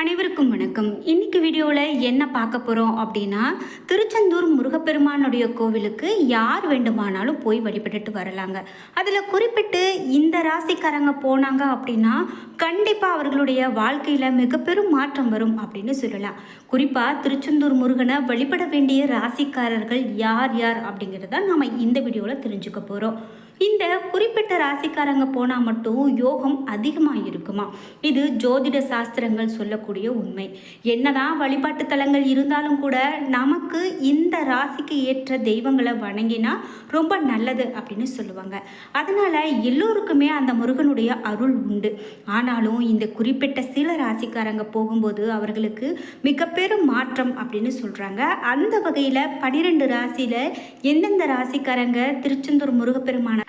அனைவருக்கும் வணக்கம். இன்னைக்கு வீடியோவில் என்ன பார்க்க போகிறோம் அப்படின்னா திருச்செந்தூர் முருகப்பெருமானுடைய கோவிலுக்கு யார் வேண்டுமானாலும் போய் வழிபட்டுட்டு வரலாங்க. அதில் குறிப்பிட்டு இந்த ராசிக்காரங்க போனாங்க அப்படின்னா கண்டிப்பாக அவர்களுடைய வாழ்க்கையில் மிக பெரும் மாற்றம் வரும் அப்படின்னு சொல்லலாம். குறிப்பாக திருச்செந்தூர் முருகனை வழிபட வேண்டிய ராசிக்காரர்கள் யார் யார் அப்படிங்கிறத நம்ம இந்த வீடியோவில் தெரிஞ்சுக்க போகிறோம் இந்த குறிப்பிட்ட ராசிக்காரங்க போனால் மட்டும் யோகம் அதிகமாக இருக்குமா இது ஜோதிட சாஸ்திரங்கள் சொல்லக்கூடிய உண்மை. என்னதான் வழிபாட்டு தலங்கள் இருந்தாலும் கூட நமக்கு இந்த ராசிக்கு ஏற்ற தெய்வங்களை வணங்கினா ரொம்ப நல்லது அப்படின்னு சொல்லுவாங்க. அதனால எல்லோருக்குமே அந்த முருகனுடைய அருள் உண்டு. ஆனாலும் இந்த குறிப்பிட்ட சில ராசிக்காரங்க போகும்போது அவர்களுக்கு மிக பெரும் மாற்றம் அப்படின்னு சொல்கிறாங்க அந்த வகையில் பனிரெண்டு ராசியில் எந்தெந்த ராசிக்காரங்க? திருச்செந்தூர் முருகப்பெருமான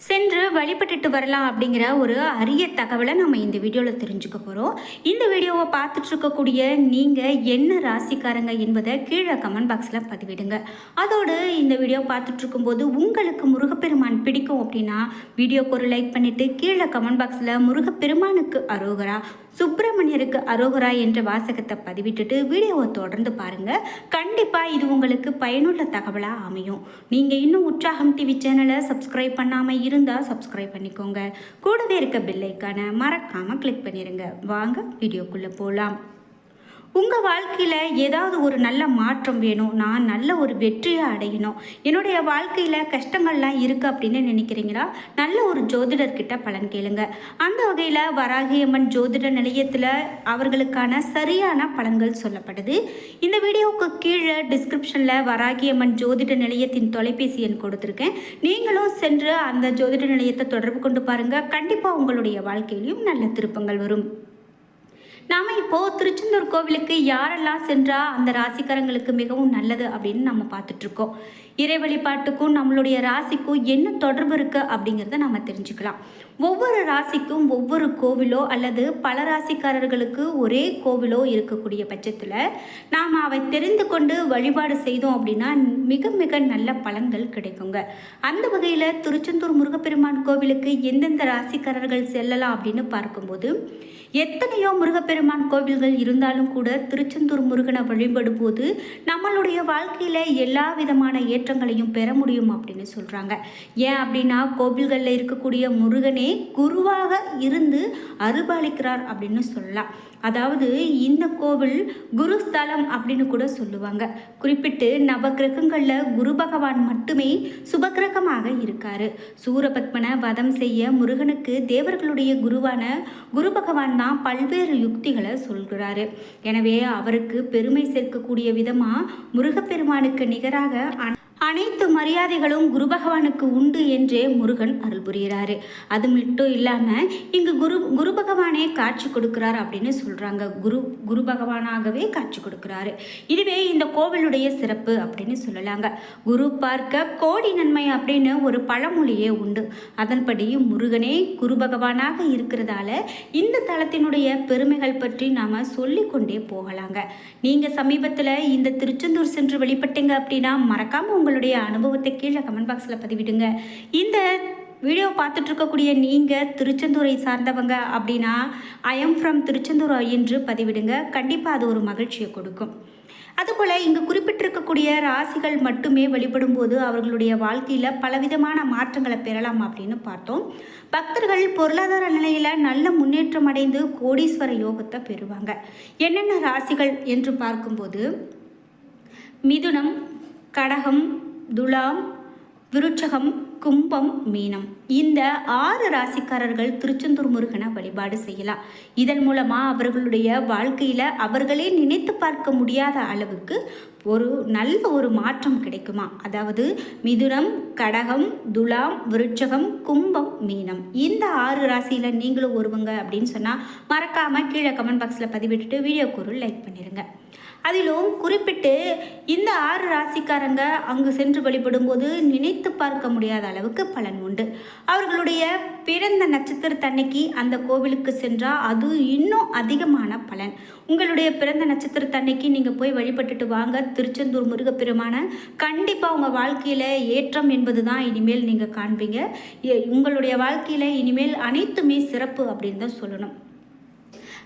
சென்று வழிபட்டுட்டு வரலாம் அப்படிங்கிற ஒரு அரிய தகவலை நம்ம இந்த வீடியோவில் தெரிஞ்சுக்க போகிறோம் இந்த வீடியோவை பார்த்துட்ருக்கக்கூடிய நீங்கள் என்ன ராசிக்காரங்க என்பதை கீழே கமெண்ட் பாக்ஸில் பதிவிடுங்க. அதோடு இந்த வீடியோ பார்த்துட்ருக்கும்போது உங்களுக்கு முருகப்பெருமான் பிடிக்கும் அப்படின்னா வீடியோக்கு ஒரு லைக் பண்ணிவிட்டு கீழே கமெண்ட் பாக்ஸில் முருகப்பெருமானுக்கு அரோகரா சுப்பிரமணியருக்கு அரோகரா என்ற வாசகத்தை பதிவிட்டுட்டு வீடியோவை தொடர்ந்து பாருங்கள் கண்டிப்பாக இது உங்களுக்கு பயனுள்ள தகவலாக அமையும். நீங்கள் இன்னும் உற்சாகம் டிவி சேனலை சப்ஸ்கிரைப் பண்ணாமல் இருந்தால் சப்ஸ்கிரைப் பண்ணிக்கோங்க. கூடவே இருக்க பெல்லைக்கான மறக்காமல் கிளிக் பண்ணிடுங்க வாங்க வீடியோக்குள்ளே போகலாம் உங்கள் வாழ்க்கையில் ஏதாவது ஒரு நல்ல மாற்றம் வேணும்? நான் நல்ல ஒரு வெற்றியை அடையணும். என்னுடைய வாழ்க்கையில் கஷ்டங்கள்லாம் இருக்குது அப்படின்னு நினைக்கிறீங்களா? நல்ல ஒரு ஜோதிடர்கிட்ட பலன் கேளுங்க. அந்த வகையில் வராகியம்மன் ஜோதிட நிலையத்தில் அவர்களுக்கான சரியான பலன்கள் சொல்லப்படுது. இந்த வீடியோவுக்கு கீழே டிஸ்கிரிப்ஷனில் வராகியம்மன் ஜோதிட நிலையத்தின் தொலைபேசி எண் கொடுத்துருக்கேன். நீங்களும் சென்று அந்த ஜோதிட நிலையத்தை தொடர்பு கொண்டு பாருங்கள் கண்டிப்பாக உங்களுடைய வாழ்க்கையிலையும் நல்ல திருப்பங்கள் வரும். நாம் இப்போது திருச்செந்தூர் கோவிலுக்கு யாரெல்லாம் சென்றால் அந்த ராசிக்காரங்களுக்கு மிகவும் நல்லது அப்படின்னு நம்ம பார்த்துட்ருக்கோம். இறை வழிபாட்டுக்கும் நம்மளுடைய ராசிக்கும் என்ன தொடர்பு இருக்குது அப்படிங்கிறத நம்ம தெரிஞ்சுக்கலாம். ஒவ்வொரு ராசிக்கும் ஒவ்வொரு கோவிலோ அல்லது பல ராசிக்காரர்களுக்கு ஒரே கோவிலோ இருக்கக்கூடிய பட்சத்தில் நாம் அவை தெரிந்து கொண்டு வழிபாடு செய்தோம் அப்படின்னா மிக மிக நல்ல பலன்கள் கிடைக்குங்க. அந்த வகையில் திருச்செந்தூர் முருகப்பெருமான் கோவிலுக்கு எந்தெந்த ராசிக்காரர்கள் செல்லலாம் அப்படின்னு பார்க்கும்போது எத்தனையோ முருகப்பெருமான் கோவில்கள் இருந்தாலும் கூட திருச்செந்தூர் முருகனை வழிபடும் போது நம்மளுடைய வாழ்க்கையில் எல்லா விதமான ஏற்றங்களையும் பெற முடியும் அப்படின்னு சொல்கிறாங்க ஏன் அப்படின்னா கோவில்களில் இருக்கக்கூடிய முருகனே குருவாக இருந்து அருபாலிக்கிறார் அப்படின்னு சொல்லலாம். அதாவது இந்த கோவில் குருஸ்தலம் அப்படின்னு கூட சொல்லுவாங்க. குறிப்பிட்டு நவகிரகங்களில் குரு பகவான் மட்டுமே சுபகிரகமாக இருக்காரு. சூரபத்மனை வதம் செய்ய முருகனுக்கு தேவர்களுடைய குருவான குரு பகவான் தான் பல்வேறு யுக்திகளை சொல்கிறாரு எனவே அவருக்கு பெருமை சேர்க்கக்கூடிய விதமாக முருகப்பெருமானுக்கு நிகராக அனைத்து மரியாதைகளும் குரு பகவானுக்கு உண்டு என்றே முருகன் அருள் புரிகிறாரு. அது மட்டும் இல்லாமல் இங்கு குரு குரு பகவானே காட்சி கொடுக்கிறார் அப்படின்னு சொல்கிறாங்க குரு குரு பகவானாகவே காட்சி கொடுக்கிறாரு. இதுவே இந்த கோவிலுடைய சிறப்பு அப்படின்னு சொல்லலாங்க. குரு பார்க்க கோடி நன்மை அப்படின்னு ஒரு பழமொழியே உண்டு. அதன்படி முருகனே குரு பகவானாக இருக்கிறதால இந்த தலத்தினுடைய பெருமைகள் பற்றி நாம் சொல்லிக்கொண்டே போகலாங்க. நீங்கள் சமீபத்தில் இந்த திருச்செந்தூர் சென்று வெளிப்பட்டீங்க அப்படின்னா மறக்காமல் உங்கள் உங்களுடைய அனுபவத்தை கீழே கமெண்ட் பாக்ஸில் பதிவிடுங்க. இந்த வீடியோ பார்த்துட்டு இருக்கக்கூடிய நீங்கள் திருச்செந்தூரை சார்ந்தவங்க அப்படின்னா ஐ எம் ஃப்ரம் திருச்செந்தூர் என்று பதிவிடுங்க. கண்டிப்பாக அது ஒரு மகிழ்ச்சியை கொடுக்கும். அதுபோல் இங்கு குறிப்பிட்டிருக்கக்கூடிய ராசிகள் மட்டுமே வெளிப்படும் போது அவர்களுடைய வாழ்க்கையில் பலவிதமான மாற்றங்களை பெறலாம் அப்படின்னு பார்த்தோம். பக்தர்கள் பொருளாதார நிலையில் நல்ல முன்னேற்றம் அடைந்து கோடீஸ்வர யோகத்தை பெறுவாங்க. என்னென்ன ராசிகள் என்று பார்க்கும்போது மிதுனம் கடகம் துலாம் விருட்சகம் கும்பம் மீனம். இந்த ஆறு ராசிக்காரர்கள் திருச்செந்தூர் முருகனை வழிபாடு செய்யலாம். இதன் மூலமாக அவர்களுடைய வாழ்க்கையில் அவர்களே நினைத்து பார்க்க முடியாத அளவுக்கு ஒரு நல்ல ஒரு மாற்றம் கிடைக்குமா? அதாவது மிதுனம் கடகம் துலாம் விருட்சகம் கும்பம் மீனம். இந்த ஆறு ராசியில் நீங்களும் ஒருவங்க அப்படின்னு சொன்னால் மறக்காமல் கீழே கமெண்ட் பாக்ஸில் பதிவிட்டுட்டு வீடியோக்கு ஒரு லைக் பண்ணிடுங்க அதிலும் குறிப்பிட்டு இந்த ஆறு ராசிக்காரங்க அங்கு சென்று வழிபடும்போது நினைத்து பார்க்க முடியாத அளவுக்கு பலன் உண்டு. அவர்களுடைய பிறந்த நட்சத்திரத்தன்னைக்கு அந்த கோவிலுக்கு சென்றால் அது இன்னும் அதிகமான பலன். உங்களுடைய பிறந்த நட்சத்திரத்தன்னைக்கு நீங்கள் போய் வழிபட்டுட்டு வாங்க. திருச்செந்தூர் முருகப்பெருமான கண்டிப்பாக உங்கள் வாழ்க்கையில் ஏற்றம் என்பது தான் இனிமேல் நீங்கள் காண்பீங்க. உங்களுடைய வாழ்க்கையில் இனிமேல் அனைத்துமே சிறப்பு அப்படின்னு தான் சொல்லணும்.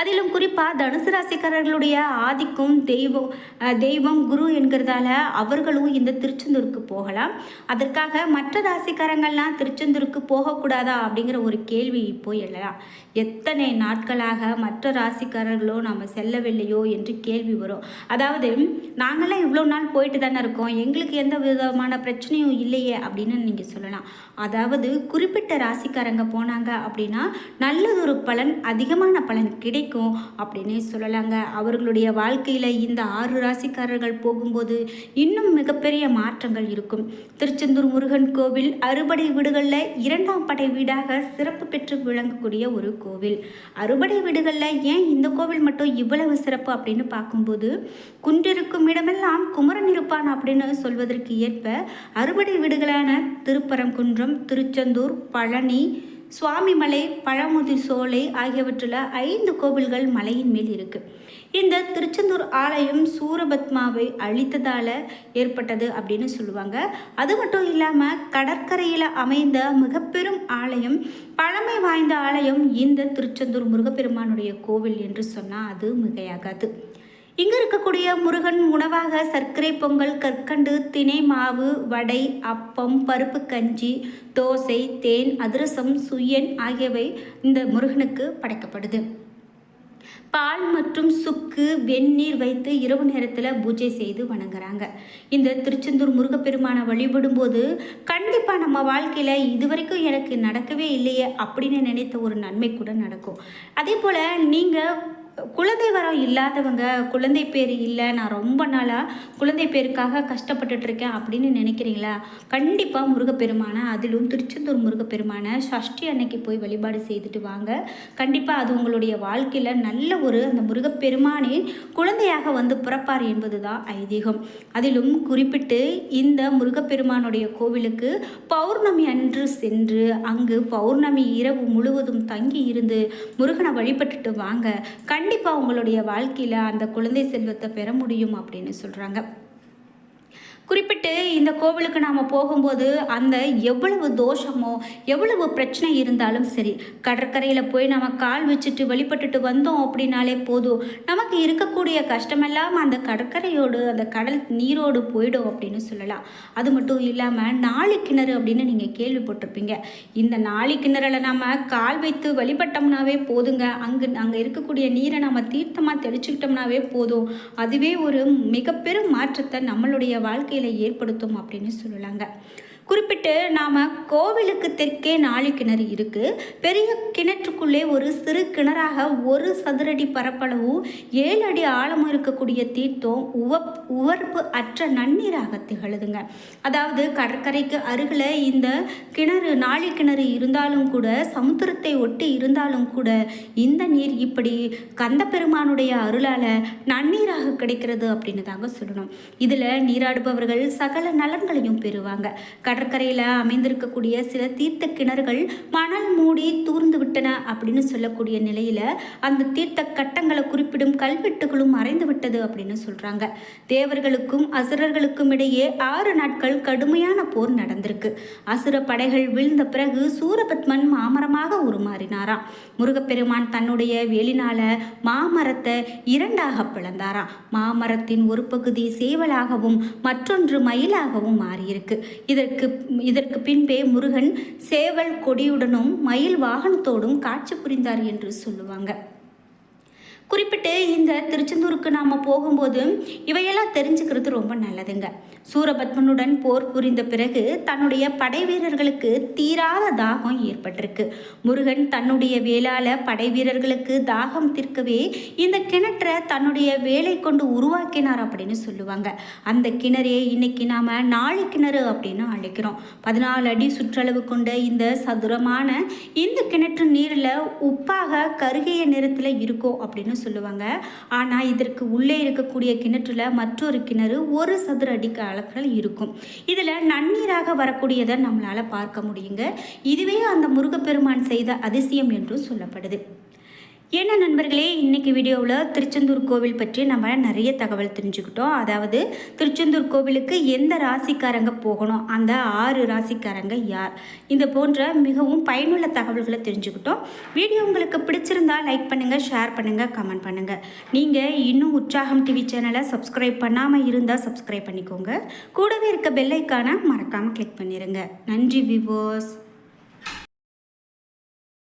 அதிலும் குறிப்பாக தனுசு ராசிக்காரர்களுடைய ஆதிக்கம் தெய்வம் தெய்வம் குரு என்கிறதால அவர்களும் இந்த திருச்செந்தூருக்கு போகலாம். அதற்காக மற்ற ராசிக்காரங்கள்லாம் திருச்செந்தூருக்கு போகக்கூடாதா அப்படிங்கிற ஒரு கேள்வி இப்போ எழலாம். எத்தனை நாட்களாக மற்ற ராசிக்காரர்களோ நம்ம செல்லவில்லையோ என்று கேள்வி வரும். அதாவது நாங்களாம் இவ்வளோ நாள் போயிட்டு தானே இருக்கோம். எங்களுக்கு எந்த விதமான பிரச்சனையும் இல்லையே அப்படின்னு நீங்கள் சொல்லலாம். அதாவது குறிப்பிட்ட ராசிக்காரங்க போனாங்க அப்படின்னா நல்லதொரு பலன் அதிகமான பலன் கிடை கிடைக்கும் அப்படின்னே சொல்லலாங்க. அவர்களுடைய வாழ்க்கையில் இந்த ஆறு ராசிக்காரர்கள் போகும்போது இன்னும் மிகப்பெரிய மாற்றங்கள் இருக்கும். திருச்செந்தூர் முருகன் கோவில் அறுபடை வீடுகளில் இரண்டாம் படை வீடாக சிறப்பு பெற்று விளங்கக்கூடிய ஒரு கோவில். அறுபடை வீடுகளில் ஏன் இந்த கோவில் மட்டும் இவ்வளவு சிறப்பு அப்படின்னு பார்க்கும்போது குன்றிருக்கும் இடமெல்லாம் குமரன் இருப்பான் அப்படின்னு சொல்வதற்கு ஏற்ப அறுபடை வீடுகளான திருப்பரங்குன்றம் திருச்செந்தூர் பழனி சுவாமிமலை பழமுதிர் சோலை ஆகியவற்றில் ஐந்து கோவில்கள் மலையின் மேல் இருக்கு. இந்த திருச்செந்தூர் ஆலயம் சூரபத்மாவை அழித்ததால் ஏற்பட்டது அப்படின்னு சொல்லுவாங்க. அது மட்டும் இல்லாமல் கடற்கரையில் அமைந்த மிகப்பெரும் ஆலயம் பழமை வாய்ந்த ஆலயம் இந்த திருச்செந்தூர் முருகப்பெருமானுடைய கோவில் என்று சொன்னால் அது மிகையாகாது. இங்கே இருக்கக்கூடிய முருகன் உணவாக சர்க்கரை பொங்கல் கற்கண்டு தினை மாவு வடை அப்பம் பருப்பு கஞ்சி தோசை தேன் அதிரசம் சுயன் ஆகியவை இந்த முருகனுக்கு படைக்கப்படுது. பால் மற்றும் சுக்கு வெந்நீர் வைத்து இரவு நேரத்தில் பூஜை செய்து வணங்குறாங்க. இந்த திருச்செந்தூர் முருகப்பெருமானை வழிபடும்போது கண்டிப்பாக நம்ம வாழ்க்கையில் இதுவரைக்கும் எனக்கு நடக்கவே இல்லையே அப்படின்னு நினைத்த ஒரு நன்மை கூட நடக்கும். அதே போல் நீங்கள் குழந்தை வரம் இல்லாதவங்க குழந்தை பேர் இல்லை நான் ரொம்ப நாளாக குழந்தை பேருக்காக கஷ்டப்பட்டுட்ருக்கேன் அப்படின்னு நினைக்கிறீங்களா? கண்டிப்பாக முருகப்பெருமான அதிலும் திருச்செந்தூர் முருகப்பெருமான சஷ்டி அன்னைக்கு போய் வழிபாடு செய்துட்டு வாங்க. கண்டிப்பாக அது உங்களுடைய வாழ்க்கையில் நல்ல ஒரு அந்த முருகப்பெருமானே குழந்தையாக வந்து பிறப்பார் என்பது தான் ஐதீகம். அதிலும் குறிப்பிட்டு இந்த முருகப்பெருமானுடைய கோவிலுக்கு பௌர்ணமி அன்று சென்று அங்கு பௌர்ணமி இரவு முழுவதும் தங்கி இருந்து முருகனை வழிபட்டுட்டு வாங்க. கண் கண்டிப்பாக உங்களுடைய வாழ்க்கையில் அந்த குழந்தை செல்வத்தை பெற முடியும் அப்படின்னு சொல்கிறாங்க குறிப்பிட்டு இந்த கோவிலுக்கு நாம் போகும்போது அந்த எவ்வளவு தோஷமோ எவ்வளவு பிரச்சனை இருந்தாலும் சரி கடற்கரையில் போய் நம்ம கால் வச்சுட்டு வழிபட்டுட்டு வந்தோம் அப்படின்னாலே போதும். நமக்கு இருக்கக்கூடிய கஷ்டமெல்லாம் அந்த கடற்கரையோடு அந்த கடல் நீரோடு போயிடும் அப்படின்னு சொல்லலாம். அது மட்டும் இல்லாமல் நாளி கிணறு அப்படின்னு நீங்கள் கேள்விப்பட்டிருப்பீங்க. இந்த நாளி கிணறுல நம்ம கால் வைத்து வழிபட்டோம்னாவே போதுங்க. அங்கு அங்கே இருக்கக்கூடிய நீரை நம்ம தீர்த்தமாக தெளிச்சுக்கிட்டோம்னாவே போதும். அதுவே ஒரு மிக பெரும் மாற்றத்தை நம்மளுடைய வாழ்க்கையில் ஏற்படுத்தும் அப்படின்னு சொல்லலாங்க. குறிப்பிட்டு நாம் கோவிலுக்கு தெற்கே நாலு கிணறு இருக்குது பெரிய கிணற்றுக்குள்ளே ஒரு சிறு கிணறாக ஒரு சதுரடி பரப்பளவும் ஏழு அடி ஆழமும் இருக்கக்கூடிய தீர்த்தம் உவப் உவர்ப்பு அற்ற நன்னீராக திகழுதுங்க. அதாவது கடற்கரைக்கு அருகில் இந்த கிணறு நாளி கிணறு இருந்தாலும் கூட சமுத்திரத்தை ஒட்டி இருந்தாலும் கூட இந்த நீர் இப்படி கந்த பெருமானுடைய அருளால் நன்னீராக கிடைக்கிறது அப்படின்னு தாங்க சொல்லணும். இதில் நீராடுபவர்கள் சகல நலன்களையும் பெறுவாங்க. கடற்கரையில் அமைந்திருக்கக்கூடிய சில தீர்த்த கிணறுகள் மணல் மூடி தூர்ந்து விட்டன அப்படின்னு சொல்லக்கூடிய நிலையில் அந்த தீர்த்த கட்டங்களை குறிப்பிடும் கல்வெட்டுகளும் மறைந்து விட்டது அப்படின்னு சொல்கிறாங்க தேவர்களுக்கும் அசுரர்களுக்கும் இடையே ஆறு நாட்கள் கடுமையான போர் நடந்திருக்கு. அசுர படைகள் வீழ்ந்த பிறகு சூரபத்மன் மாமரமாக உருமாறினாராம் முருகப்பெருமான் தன்னுடைய வேலினால மாமரத்தை இரண்டாக பிளந்தாராம் மாமரத்தின் ஒரு பகுதி சேவலாகவும் மற்றொன்று மயிலாகவும் மாறியிருக்கு. இதற்கு இதற்கு பின்பே முருகன் சேவல் கொடியுடனும் மயில் வாகனத்தோடும் காட்சி புரிந்தார் என்று சொல்லுவாங்க. குறிப்பிட்டு இந்த திருச்செந்தூருக்கு நாம் போகும்போது இவையெல்லாம் தெரிஞ்சுக்கிறது ரொம்ப நல்லதுங்க. சூரபத்மனுடன் போர் புரிந்த பிறகு தன்னுடைய படை வீரர்களுக்கு தீராத தாகம் ஏற்பட்டிருக்கு. முருகன் தன்னுடைய வேளால படை வீரர்களுக்கு தாகம் தீர்க்கவே இந்த கிணற்றை தன்னுடைய வேலை கொண்டு உருவாக்கினார் அப்படின்னு சொல்லுவாங்க. அந்த கிணறே இன்னைக்கு நாம் நாளை கிணறு அப்படின்னு அழைக்கிறோம். பதினாலு அடி சுற்றளவு கொண்ட இந்த சதுரமான இந்த கிணற்று நீரில் உப்பாக கருகிய நிறத்தில் இருக்கும் அப்படின்னு சொல்லுவாங்க. ஆனால் இதற்கு உள்ளே இருக்கக்கூடிய கிணற்றுல மற்றொரு கிணறு ஒரு சதுர அடிக்கு அளக்கல் இருக்கும். இதில் நன்னீராக வரக்கூடியதை நம்மளால் பார்க்க முடியுங்க. இதுவே அந்த முருகப்பெருமான் செய்த அதிசயம் என்றும் சொல்லப்படுது. என்ன நண்பர்களே இன்றைக்கி வீடியோவில் திருச்செந்தூர் கோவில் பற்றி நம்ம நிறைய தகவல் தெரிஞ்சுக்கிட்டோம். அதாவது திருச்செந்தூர் கோவிலுக்கு எந்த ராசிக்காரங்க போகணும்? அந்த ஆறு ராசிக்காரங்க யார்? இந்த போன்ற மிகவும் பயனுள்ள தகவல்களை தெரிஞ்சுக்கிட்டோம். வீடியோ உங்களுக்கு பிடிச்சிருந்தா லைக் பண்ணுங்கள் ஷேர் பண்ணுங்கள் கமெண்ட் பண்ணுங்கள் நீங்கள் இன்னும் உற்சாகம் டிவி சேனலை சப்ஸ்கிரைப் பண்ணாமல் இருந்தால் சப்ஸ்கிரைப் பண்ணிக்கோங்க. கூடவே இருக்க பெல்லைக்கான மறக்காமல் கிளிக் பண்ணிடுங்க நன்றி விவோஸ்